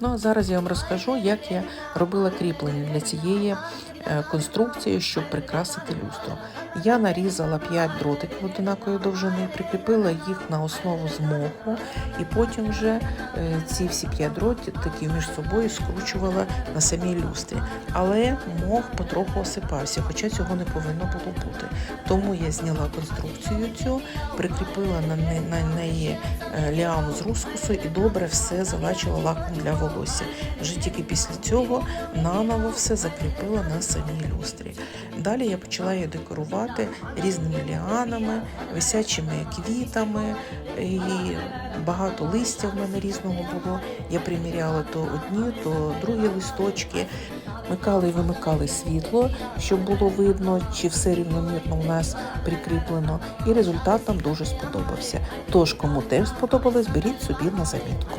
Ну а зараз я вам розкажу, як я робила кріплення для цієї е, конструкції, щоб прикрасити люстру. Я нарізала 5 дротиків одинакової довжини, прикріпила їх на основу з моху, і потім вже е, ці всі 5 дротиків між собою скручувала на самій люстрі. Але мох потроху осипався, хоча цього не повинно було бути. Тому я зняла конструкцію цю, прикріпила на не- на неї е, ліану з рускусу і добре все залачила лаком для волосся. Вже тільки після цього наново все закріпила на самій люстрі. Далі я почала її декорувати різними ліанами, висячими квітами, і багато листя в мене різного було. Я приміряла то одні, то другі листочки. Вмикали і вимикали світло, щоб було видно, чи все рівномірно у нас прикріплено. І результат нам дуже сподобався. Тож, кому теж сподобалось, беріть собі на замітку.